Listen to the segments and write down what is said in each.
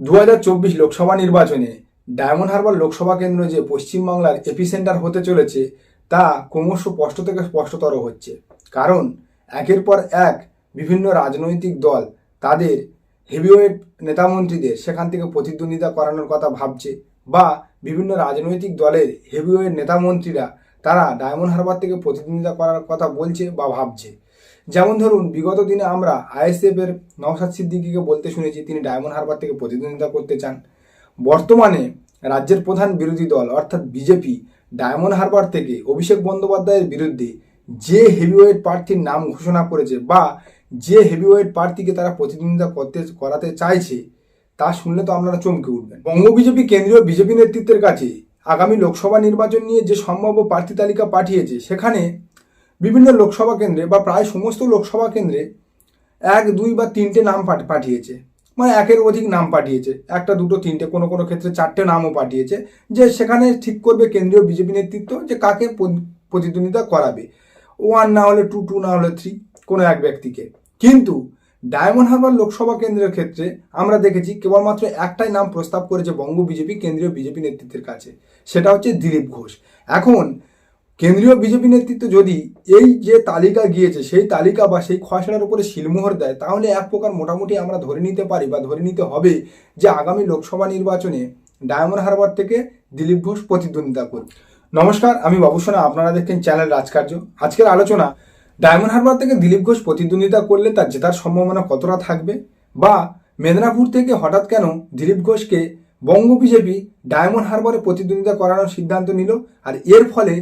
দু হাজার চব্বিশ লোকসভা নির্বাচনে ডায়মন্ড হারবার লোকসভা কেন্দ্র যে পশ্চিমবাংলার এপিসেন্টার হতে চলেছে, তা ক্রমশ স্পষ্ট থেকে স্পষ্টতর হচ্ছে। কারণ, একের পর এক বিভিন্ন রাজনৈতিক দল তাদের হেভিওয়েট নেতামন্ত্রীদের সেখান থেকে প্রতিদ্বন্দ্বিতা করানোর কথা ভাবছে বা বিভিন্ন রাজনৈতিক দলের হেভিওয়েট নেতামন্ত্রীরা তারা ডায়মন্ড হারবার থেকে প্রতিদ্বন্দ্বিতা করার কথা বলছে বা ভাবছে। যেমন ধরুন, বিগত দিনে আমরা আইএসএফ এর নওশাদ সিদ্দিকিকে বলতে শুনেছি, তিনি ডায়মন্ড হারবার থেকে প্রতিদ্বন্দ্বিতা করতে চান। বর্তমানে রাজ্যের প্রধান বিরোধী দল, অর্থাৎ বিজেপি, ডায়মন্ড হারবার থেকে অভিষেক বন্দ্যোপাধ্যায়ের বিরুদ্ধে যে হেভিওয়েট প্রার্থীর নাম ঘোষণা করেছে বা যে হেভিওয়েট প্রার্থীকে তারা প্রতিদ্বন্দ্বিতা করতে, করাতে চাইছে, তা শুনলে তো আপনারা চমকে উঠবেন। বঙ্গ বিজেপি কেন্দ্রীয় বিজেপি নেতৃত্বের কাছে আগামী লোকসভা নির্বাচন নিয়ে যে সম্ভাব্য প্রার্থী তালিকা পাঠিয়েছে, সেখানে বিভিন্ন লোকসভা কেন্দ্রে বা প্রায় সমস্ত লোকসভা কেন্দ্রে এক, দুই বা তিনটে নাম পাঠ- পাঠিয়েছে। মানে একের অধিক নাম পাঠিয়েছে। একটা, দুটো, তিনটে, কোনো কোনো ক্ষেত্রে চারটে নামও পাঠিয়েছে যে সেখানে ঠিক করবে কেন্দ্রীয় বিজেপি নেতৃত্ব যে কাকে প্রতি- প্রতিদ্বন্দ্বিতা করাবে। ওয়ান না হলে টু টু না হলে থ্রি, কোনো এক ব্যক্তিকে। কিন্তু ডায়মন্ড হারবার লোকসভা কেন্দ্রের ক্ষেত্রে আমরা দেখেছি কেবলমাত্র একটাই নাম প্রস্তাব করেছে বঙ্গ বিজেপি, কেন্দ্রীয় বিজেপি নেতৃত্বের কাছে। সেটা হচ্ছে দিলীপ ঘোষ। এখন কেন্দ্রীয় বিজেপি নেতৃত্ব যদি এই যে তালিকা গিয়েছে, সেই তালিকা বা সেই খসড়ার উপরে শিলমোহর দেয়, তাহলে এক প্রকার মোটামুটি আমরা ধরে নিতে পারি বা ধরে নিতে হবে যে আগামী লোকসভা নির্বাচনে ডায়মন্ড হারবার থেকে দিলীপ ঘোষ প্রতিদ্বন্দ্বিতা করবে। নমস্কার, আমি বাবুসোনা আপনারা দেখছেন চ্যানেল রাজকার্য। আজকের আলোচনা, ডায়মন্ড হারবার থেকে দিলীপ ঘোষ প্রতিদ্বন্দ্বিতা করলে তার জেতার সম্ভাবনা কতটা থাকবে? বা মেদিনীপুর থেকে হঠাৎ কেন দিলীপ ঘোষকে বঙ্গ বিজেপি ডায়মন্ড হারবারে প্রতিদ্বন্দ্বিতা করানোর সিদ্ধান্ত নিল? আর এর ফলে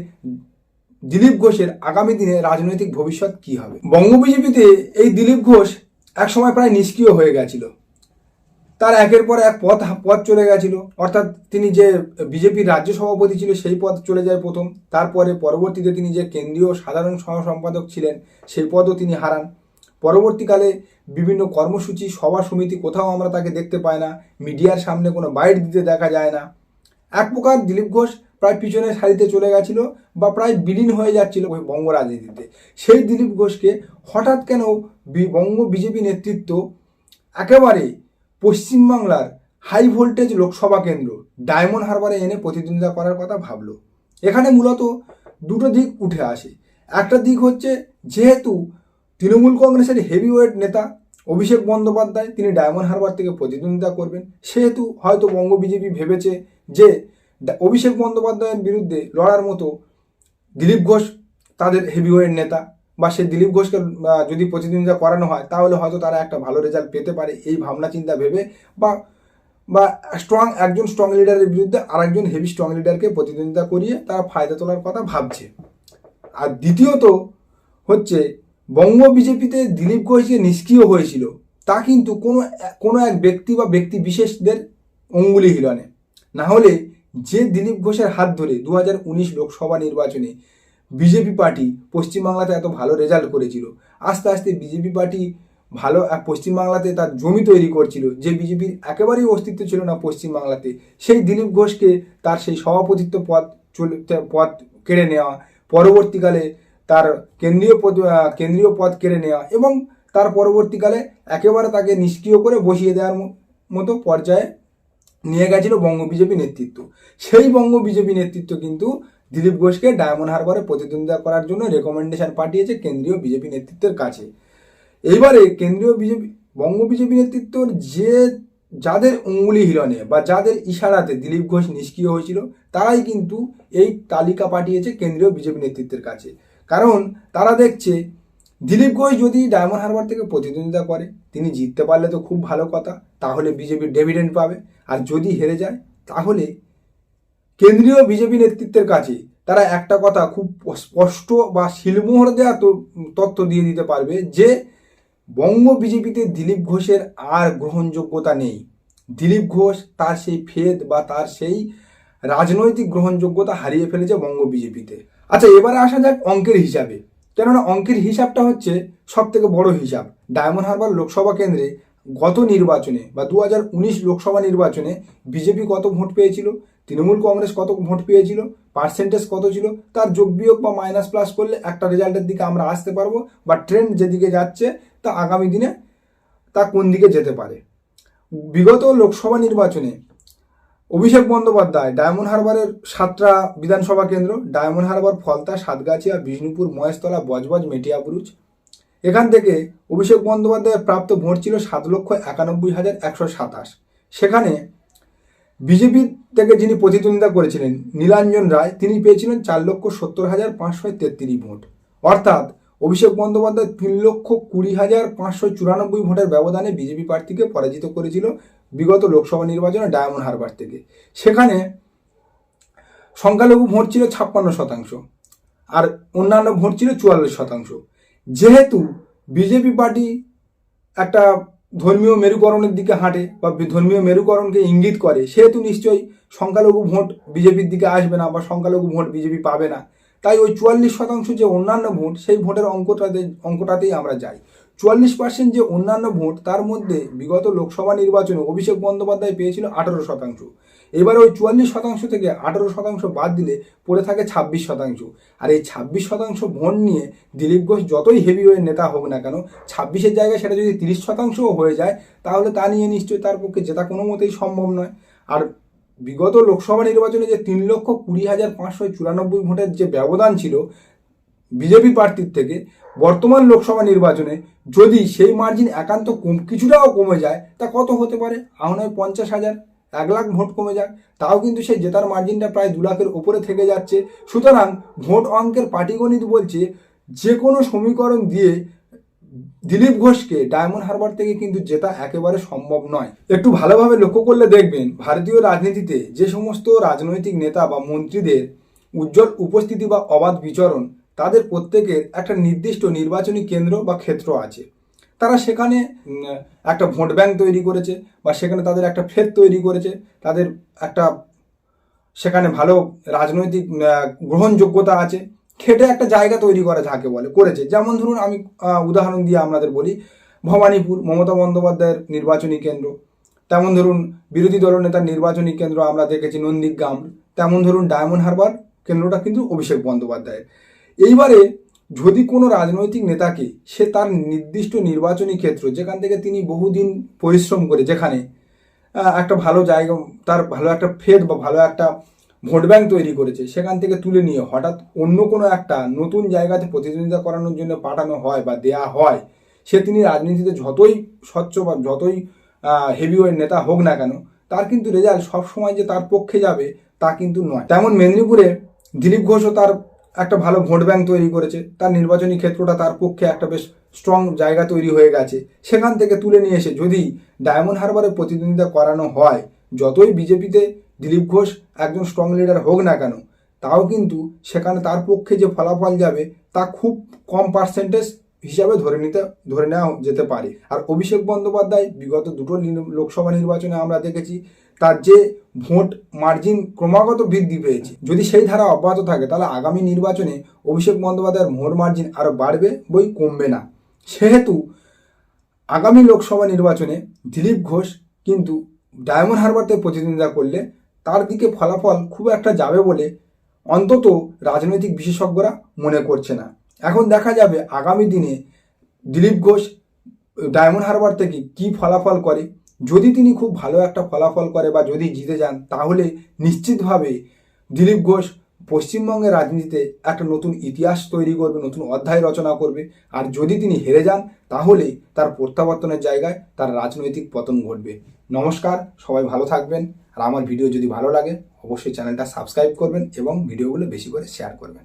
দিলীপ ঘোষের আগামী দিনে রাজনৈতিক ভবিষ্যৎ কি হবে? বঙ্গ বিজেপিতে এই দিলীপ ঘোষ একসময় প্রায় নিষ্ক্রিয় হয়ে গেছিল। তার একের পর এক পথ পথ চলে গেছিল। অর্থাৎ তিনি যে বিজেপির রাজ্য সভাপতি ছিল, সেই পদ চলে যায় প্রথম। তারপরে পরবর্তীতে তিনি যে কেন্দ্রীয় সাধারণ সহ সম্পাদক ছিলেন, সেই পদও তিনি হারান। পরবর্তীকালে বিভিন্ন কর্মসূচি, সভা সমিতি কোথাও আমরা তাকে দেখতে পাই না। মিডিয়ার সামনে কোনো বাইট দিতে দেখা যায় না। এক প্রকার দিলীপ ঘোষ প্রায় পিছনের সারিতে চলে গেছিল বা প্রায় বিলীন হয়ে যাচ্ছিল বঙ্গ রাজনীতিতে। সেই দিলীপ ঘোষকে হঠাৎ কেন বঙ্গ বিজেপি নেতৃত্ব একেবারে পশ্চিমবাংলার হাই ভোল্টেজ লোকসভা কেন্দ্র ডায়মন্ড হারবারে এনে প্রতিদ্বন্দ্বিতা করার কথা ভাবলো। এখানে মূলত দুটো দিক উঠে আসে। একটা দিক হচ্ছে যেহেতু তৃণমূল কংগ্রেসের হেভিওয়েট নেতা অভিষেক বন্দ্যোপাধ্যায়, তিনি ডায়মন্ড হারবার থেকে প্রতিদ্বন্দ্বিতা করবেন, সেহেতু হয়তো বঙ্গ বিজেপি ভেবেছে যে অভিষেক বন্দ্যোপাধ্যায়ের বিরুদ্ধে লড়ার মতো দিলীপ ঘোষ তাদের হেভিওয়েট নেতা বা সেই দিলীপ ঘোষকে যদি প্রতিদ্বন্দ্বিতা করানো হয়, তাহলে হয়তো তারা একটা ভালো রেজাল্ট পেতে পারে এই ভাবনা চিন্তা ভেবে বা বা স্ট্রং একজন স্ট্রং লিডারের বিরুদ্ধে আরেকজন হেভি স্ট্রং লিডারকে প্রতিদ্বন্দ্বিতা করিয়ে তারা ফায়দা তোলার কথা ভাবছে। আর দ্বিতীয়ত হচ্ছে, বঙ্গ বিজেপিতে দিলীপ ঘোষ যে নিষ্ক্রিয় হয়েছিল, তা কিন্তু কোনো কোনো এক ব্যক্তি বা ব্যক্তি বিশেষদের অঙ্গুলি হিলনে। না হলে যে দিলীপ ঘোষের হাত ধরে দু হাজার উনিশ লোকসভা নির্বাচনে বিজেপি পার্টি পশ্চিমবাংলাতে এত ভালো রেজাল্ট করেছিল। আস্তে আস্তে বিজেপি পার্টি ভালো পশ্চিমবাংলাতে তার জমি তৈরি করছিল। যে বিজেপির একেবারেই অস্তিত্ব ছিল না পশ্চিমবাংলাতে, সেই দিলীপ ঘোষকে তার সেই সভাপতিত্ব পদ চলে পদ কেড়ে নেওয়া, পরবর্তীকালে তার কেন্দ্রীয় পদ কেন্দ্রীয় পদ কেড়ে নেওয়া এবং তার পরবর্তীকালে একেবারে তাকে নিষ্ক্রিয় করে বসিয়ে দেওয়ার মতো পর্যায়ে নিয়ে গেছিল বঙ্গ বিজেপি নেতৃত্ব। সেই বঙ্গ বিজেপি নেতৃত্ব কিন্তু দিলীপ ঘোষকে ডায়মন্ড হারবারে প্রতিদ্বন্দ্বিতা করার জন্য রেকমেন্ডেশন পাঠিয়েছে কেন্দ্রীয় বিজেপি নেতৃত্বের কাছে। এইবারে কেন্দ্রীয় বিজেপি, বঙ্গ বিজেপি নেতৃত্বর যে যাদের অঙ্গুলি হিলনে বা যাদের ইশারাতে দিলীপ ঘোষ নিষ্ক্রিয় হয়েছিল, তারাই কিন্তু এই তালিকা পাঠিয়েছে কেন্দ্রীয় বিজেপি নেতৃত্বের কাছে। কারণ তারা দেখছে, দিলীপ ঘোষ যদি ডায়মন্ড হারবার থেকে প্রতিদ্বন্দ্বিতা করে, তিনি জিততে পারলে তো খুব ভালো কথা, তাহলে বিজেপির ডেভিডেন্ট পাবে। আর যদি হেরে যায়, তাহলে কেন্দ্রীয় বিজেপি নেতৃত্বের কাছে তারা একটা কথা খুব স্পষ্ট বা শিলমোহর দেওয়া তথ্য দিয়ে দিতে পারবে যে বঙ্গ বিজেপিতে দিলীপ ঘোষের আর গ্রহণযোগ্যতা নেই। দিলীপ ঘোষ তার সেই ফেদ বা তার সেই রাজনৈতিক গ্রহণযোগ্যতা হারিয়ে ফেলেছে বঙ্গ বিজেপিতে। আচ্ছা এবারে আসা যাক অঙ্কের হিসাবে। কেননা অঙ্কের হিসাবটা হচ্ছে সব থেকে বড় হিসাব। ডায়মন্ড হারবার লোকসভা কেন্দ্রে গত নির্বাচনে বা দু হাজার উনিশ লোকসভা নির্বাচনে বিজেপি কত ভোট পেয়েছিল? তৃণমূল কংগ্রেস কত ভোট পেয়েছিল? পার্সেন্টেজ কত ছিল? তার যোগ বিয়োগ বা মাইনাস প্লাস করলে একটা রেজাল্টের দিকে আমরা আসতে পারব বা ট্রেন্ড যেদিকে যাচ্ছে, তা আগামী দিনে তা কোন দিকে যেতে পারে? বিগত লোকসভা নির্বাচনে অভিষেক বন্দ্যোপাধ্যায়, ডায়মন্ড হারবারের সাতটা বিধানসভা কেন্দ্র, ডায়মন্ড হারবার, ফলতা, সাতগাছিয়া, বিষ্ণুপুর, মহেশতলা, বজবজ মেটিয়াবুরুজ এখান থেকে অভিষেক বন্দ্যোপাধ্যায়ের প্রাপ্ত ভোট ছিল সাত লক্ষ একানব্বই হাজার একশো সাতাশ। সেখানে বিজেপি থেকে যিনি প্রতিদ্বন্দ্বিতা করেছিলেন, নীলাঞ্জন রায়, তিনি পেয়েছিলেন চার লক্ষ সত্তর হাজার পাঁচশো তেত্রিশ ভোট। অর্থাৎ অভিষেক বন্দ্যোপাধ্যায় তিন লক্ষ কুড়ি হাজার পাঁচশো চুরানব্বই ভোটের ব্যবধানে বিজেপি প্রার্থীকে পরাজিত করেছিল বিগত লোকসভা নির্বাচনে ডায়মন্ড হারবার থেকে। সেখানে সংখ্যালঘু ভোট ছিল ছাপ্পান্ন শতাংশ আর অন্যান্য ভোট ছিল চুয়াল্লিশ শতাংশ। যেহেতু বিজেপি পার্টি একটা ধর্মীয় মেরুকরণের দিকে হাঁটে বা ধর্মীয় মেরুকরণকে ইঙ্গিত করে, সেহেতু নিশ্চয়ই সংখ্যালঘু ভোট বিজেপির দিকে আসবে না বা সংখ্যালঘু ভোট বিজেপি পাবে না। তাই ওই চুয়াল্লিশ শতাংশ যে অন্যান্য ভোট, সেই ভোটের অঙ্কটাতে, অঙ্কটাতেই আমরা যাই। চুয়াল্লিশ পার্সেন্ট যে অন্যান্য ভোট, তার মধ্যে বিগত লোকসভা নির্বাচনে অভিষেক বন্দ্যোপাধ্যায় পেয়েছিল আঠারো শতাংশ। এবার ওই চুয়াল্লিশ শতাংশ থেকে আঠারো শতাংশ বাদ দিলে পড়ে থাকে ছাব্বিশ শতাংশ। আর এই ছাব্বিশ শতাংশ ভোট নিয়ে দিলীপ ঘোষ যতই হেভি ওয়ের নেতা হোক না কেন, ছাব্বিশের জায়গায় সেটা যদি তিরিশ শতাংশও হয়ে যায়, তাহলে তা নিয়ে নিশ্চয়ই তার পক্ষে জেতা কোনো মতেই সম্ভব নয়। আর বিগত লোকসভা নির্বাচনে যে তিন লক্ষ কুড়ি হাজার পাঁচশো চুরানব্বই ভোটের যে ব্যবধান ছিল বিজেপি প্রার্থীর থেকে বর্তমান লোকসভা নির্বাচনে যদি সেই মার্জিন একান্ত কম, কিছুটাও কমে যায়, তা কত হতে পারে? আহ নয় পঞ্চাশ হাজার, এক লাখ ভোট কমে যাক। তাও কিন্তু সেই জেতার মার্জিনটা প্রায় দু লাখের ওপরে থেকে যাচ্ছে। সুতরাং ভোট অঙ্কের পাটিগণিত বলছে, যে কোনো সমীকরণ দিয়ে দিলীপ ঘোষকে ডায়মন্ড হারবার থেকে কিন্তু জেতা একেবারে সম্ভব নয়। একটু ভালোভাবে লক্ষ্য করলে দেখবেন, ভারতীয় রাজনীতিতে যে সমস্ত রাজনৈতিক নেতা বা মন্ত্রীদের উজ্জ্বল উপস্থিতি বা অবাধ বিচরণ তাদের প্রত্যেকের একটা নির্দিষ্ট নির্বাচনী কেন্দ্র বা ক্ষেত্র আছে। তারা সেখানে একটা ভোট ব্যাংক তৈরি করেছে বা সেখানে তাদের একটা ফেদ তৈরি করেছে। তাদের একটা, সেখানে ভালো রাজনৈতিক গ্রহণযোগ্যতা আছে। খেটে একটা জায়গা তৈরি করা যাকে বলে, করেছে। যেমন ধরুন আমি উদাহরণ দিয়ে আপনাদের বলি, ভবানীপুর মমতা বন্দ্যোপাধ্যায়ের নির্বাচনী কেন্দ্র। তেমন ধরুন বিরোধী দলনেতার নির্বাচনী কেন্দ্র আমরা দেখেছি নন্দীগ্রাম। তেমন ধরুন ডায়মন্ড হারবার কেন্দ্রটা কিন্তু অভিষেক বন্দ্যোপাধ্যায়ের। এইবারে যদি কোনো রাজনৈতিক নেতাকে সে তার নির্দিষ্ট নির্বাচনী ক্ষেত্র, যেখান থেকে তিনি বহুদিন পরিশ্রম করে, যেখানে একটা ভালো জায়গা, তার ভালো একটা ফেদ বা ভালো একটা ভোট ব্যাংক তৈরি করেছে, সেখান থেকে তুলে নিয়ে হঠাৎ অন্য কোনো একটা নতুন জায়গাতে প্রতিদ্বন্দ্বিতা করানোর জন্য পাঠানো হয় বা দেয়া হয়, সে তিনি রাজনীতিতে যতই স্বচ্ছ বা যতই হেভিওয়েট নেতা হোক না কেন, তার কিন্তু রেজাল্ট সবসময় যে তার পক্ষে যাবে তা কিন্তু নয়। তেমন মেদিনীপুরে দিলীপ ঘোষও তার একটা ভালো ভোট ব্যাংক তৈরি করেছে। তার নির্বাচনী ক্ষেত্রটা তার পক্ষে একটা বেশ স্ট্রং জায়গা তৈরি হয়ে গেছে। সেখান থেকে তুলে নিয়ে এসে যদি ডায়মন্ড হারবারে প্রতিদ্বন্দ্বিতা করানো হয়, যতই বিজেপিতে দিলীপ ঘোষ একজন স্ট্রং লিডার হোক না কেন, তাও কিন্তু সেখানে তার পক্ষে যে ফলাফল যাবে তা খুব কম পার্সেন্টেজ হিসাবে ধরে নিতে, ধরে নেওয়া যেতে পারে। আর অভিষেক বন্দ্যোপাধ্যায় বিগত দুটো লোকসভা নির্বাচনে আমরা দেখেছি, তার যে ভোট মার্জিন ক্রমাগত বৃদ্ধি পেয়েছে। যদি সেই ধারা অব্যাহত থাকে, তাহলে আগামী নির্বাচনে অভিষেক বন্দ্যোপাধ্যায়ের ভোট মার্জিন আরও বাড়বে বই কমবে না। সেহেতু আগামী লোকসভা নির্বাচনে দিলীপ ঘোষ কিন্তু ডায়মন্ড হারবারতে প্রতিদ্বন্দ্বিতা করলে তার দিকে ফলাফল খুব একটা যাবে বলে অন্তত রাজনৈতিক বিশেষজ্ঞরা মনে করছে না। এখন দেখা যাবে আগামী দিনে দিলীপ ঘোষ, ডায়মন্ড হারবার থেকে কি ফলাফল করে? যদি তিনি খুব ভালো একটা ফলাফল করে বা যদি জিতে যান, তাহলে নিশ্চিতভাবে দিলীপ ঘোষ পশ্চিমবঙ্গের রাজনীতিতে একটা নতুন ইতিহাস তৈরি করবে, নতুন অধ্যায় রচনা করবে। আর যদি তিনি হেরে যান, তাহলে তার প্রত্যাবর্তনের জায়গায় তার রাজনৈতিক পতন ঘটবে। নমস্কার, সবাই ভালো থাকবেন। আর আমার ভিডিও যদি ভালো লাগে, অবশ্যই চ্যানেলটা সাবস্ক্রাইব করবেন এবং ভিডিওগুলো বেশি করে শেয়ার করবেন।